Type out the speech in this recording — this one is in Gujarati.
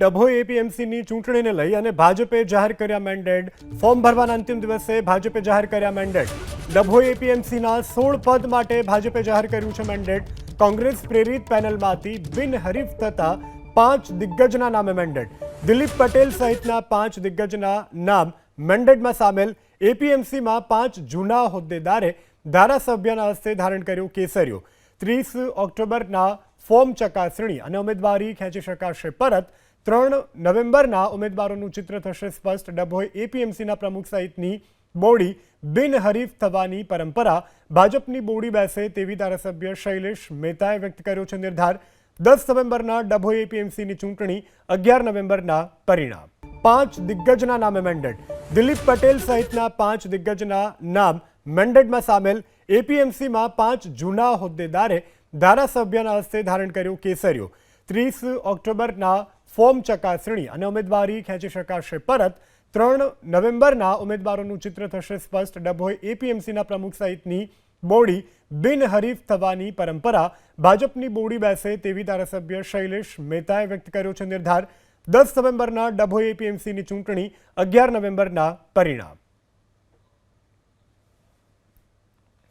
ડભોઈ એપીએમસીની ચૂંટણીને લઈ અને ભાજપે જાહેર કર્યા મેન્ડેટ ફોર્મ ભરવાના અંતિમ દિવસે ભાજપે જાહેર કર્યા મેન્ડેટ ડભોઈ એપીએમસીના સોળ પદ માટે ભાજપે જાહેર કર્યું છે મેન્ડેટ કોંગ્રેસ પ્રેરિત પેનલમાંથી બિનહરીફ થતા પાંચ દિગ્ગજના નામે મેન્ડેટ દિલીપ પટેલ સહિતના પાંચ દિગ્ગજના નામ મેન્ડેટમાં સામેલ. એપીએમસીમાં પાંચ જૂના હોદ્દેદારે ધારાસભ્યના હસ્તે ધારણ કર્યું કેસર્યું ત્રીસ ઓક્ટોબરના ફોર્મ ચકાસણી અને ઉમેદવારી ખેંચી શકાશે પરત. ત્રણ નવેમ્બરના ઉમેદવારોનું ચિત્ર થશે સ્પષ્ટ. ડભોઈ એપીએમસીના પ્રમુખ સહિતની બોડી બિનહરીફ થવાની પરંપરા. ભાજપની બોડી બેસે તેવી ધારાસભ્ય શૈલેષ મહેતાએ વ્યક્ત કર્યો છે નિર્ધાર. દસ નવેમ્બરના ડભોઈ એપીએમસીની ચૂંટણી, અગિયાર નવેમ્બરના પરિણામ. પાંચ દિગ્ગજના નામે મેન્ડેટ દિલીપ પટેલ સહિતના પાંચ દિગ્ગજના નામ મેન્ડેટમાં સામેલ એપીએમસીમાં પાંચ જૂના હોદ્દેદારે ધારાસભ્યના હસ્તે ધારણ કર્યું કેસરીઓ. ત્રીસ ઓક્ટોબરના ફોર્મ ચકાસણી અને ઉમેદવારી ખેંચી શકાશે પરત. ત્રણ નવેમ્બરના ઉમેદવારોનું ચિત્ર થશે સ્પષ્ટ. ડભોઈ એપીએમસીના પ્રમુખ સહિતની બોડી બિનહરીફ થવાની પરંપરા. ભાજપની બોડી બેસે તેવી ધારાસભ્ય શૈલેષ મહેતાએ વ્યક્ત કર્યો છે નિર્ધાર. દસ નવેમ્બરના ડભોઈ એપીએમસીની ચૂંટણી, અગિયાર નવેમ્બરના પરિણામ.